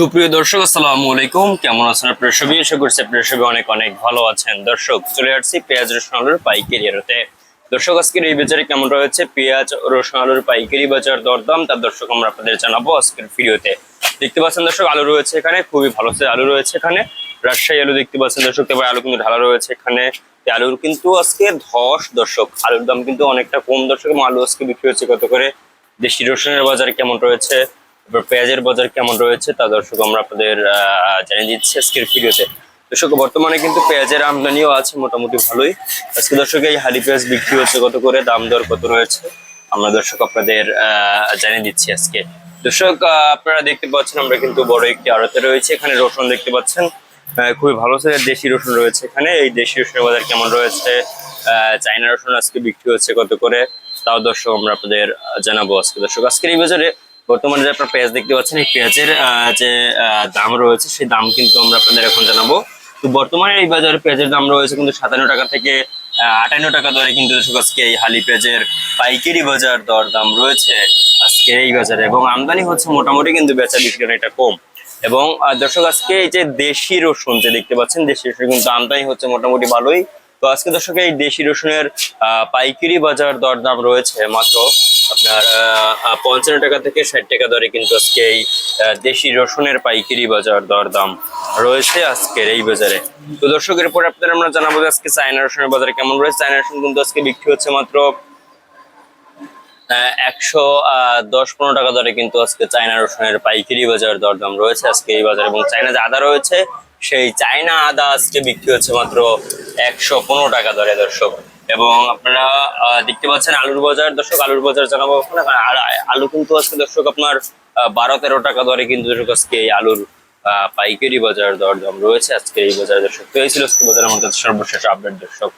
সুপ্রিয় দর্শক, আসসালামু আলাইকুম। কেমন আছেন আপনারা সবাই? আশা করছি আপনারা সবাই অনেক অনেক ভালো আছেন। দর্শক, চলে আসছি পেঁয়াজ রসুন আলুর পাইকারি আড়তে দর্শক, আজকের এই বাজারে কেমন রয়েছে? পেঁয়াজ, রসুন আলুর পাইকারি বাজার দরদাম তার দর্শক আমরা আপনাদের জানাব আজকের ভিডিওতে। দেখতে পাচ্ছেন দর্শক, আলু রয়েছে এখানে, খুবই ভালো আলু রয়েছে এখানে। রাজশাহী আলু দেখতে পাচ্ছেন দর্শক তারপরে আলু কিন্তু ঢালা রয়েছে এখানে। আলুর কিন্তু আজকে ধস দর্শক, আলুর দাম কিন্তু অনেকটা কম দর্শক, এবং আলু আজকে বিক্রি হচ্ছে কত করে? দেশি রসুনের বাজারে কেমন রয়েছে? পেঁয়াজের বাজার কেমন রয়েছে তা দর্শক আমরা আপনাদের জানিয়ে দিচ্ছি আজকের ভিডিওতে। দর্শক, বর্তমানে কিন্তু পেঁয়াজের আমদানিও আছে মোটামুটি ভালোই। আজকে দর্শক, এই হালি পেঁয়াজ বিক্রি হচ্ছে কত করে, দাম দর কত রয়েছে? আমরা দর্শক আপনাদের জানিয়ে দিচ্ছি আজকে। দর্শক আপনারা দেখতে পাচ্ছেন আমরা কিন্তু বড় একটি আড়তে রয়েছে। এখানে রসুন দেখতে পাচ্ছেন। খুবই ভালো সাইজের দেশি রসুন রয়েছে এখানে। এই দেশি রসুনের বাজার কেমন রয়েছে? চায়না রসুন আজকে বিক্রি হচ্ছে কত করে? তাও দর্শক আমরা আপনাদের জানাব আজকে। দর্শক, আজকের এই বাজারে বর্তমানে যে আপনার পেঁয়াজ দেখতে পাচ্ছেন, এই পেঁয়াজের যে দাম রয়েছে, সেই দাম কিন্তু আমরা আপনাদের এখন জানাব। তো বর্তমানে এই বাজারে পেঁয়াজের দাম রয়েছে কিন্তু সাতান্ন টাকা থেকে আটান্ন টাকা দরে কিন্তু আজকে এই হালি পেঁয়াজের পাইকারি বাজার দর দাম রয়েছে আজকে এই বাজারে। এবং আমদানি হচ্ছে মোটামুটি কিন্তু বেচা বিক্রি অনেকটা কম। এবং দর্শক আজকে এই যে দেশি রসুন যে দেখতে পাচ্ছেন, দেশি রসুন কিন্তু আমদানি হচ্ছে মোটামুটি ভালোই। তো আজকে দর্শক এই দেশি রসুনের পাইকারি বাজার দর দাম রয়েছে মাত্র আপনার পঞ্চান্ন টাকা থেকে ষাট টাকা দরে কিন্তু আজকে এই দেশি রসুনের পাইকারি বাজার দর দাম রয়েছে আজকের এই বাজারে। তো দর্শকের এরপর আপনাদের আমরা জানাব যে আজকে চায়না রসুনের বাজারে কেমন রয়েছে। চায়না রসুন কিন্তু আজকে বিক্রি হচ্ছে মাত্র একশো দশ পনেরো টাকা দরে কিন্তু আজকে চায়না রসুনের পাইকারি বাজার দরদাম রয়েছে আজকে এই বাজারে। এবং চায়না যে আদা রয়েছে সেই চায়না আদা আজকে বিক্রি হচ্ছে মাত্র একশো পনেরো টাকা দরে, দর্শক। এবং আপনারা দেখতে পাচ্ছেন আলুর বাজার। দর্শক, আলুর বাজার জানাব আর- আলু কিন্তু আজকে, দর্শক, আপনার বারো তেরো টাকা দরে কিন্তু, দর্শক, আজকে এই আলুর পাইকারি বাজার দর দরদাম রয়েছে। আজকে এই বাজার, দর্শক তো এই ছিল আজকে বাজারের মধ্যে সর্বশেষ আপডেট দর্শক।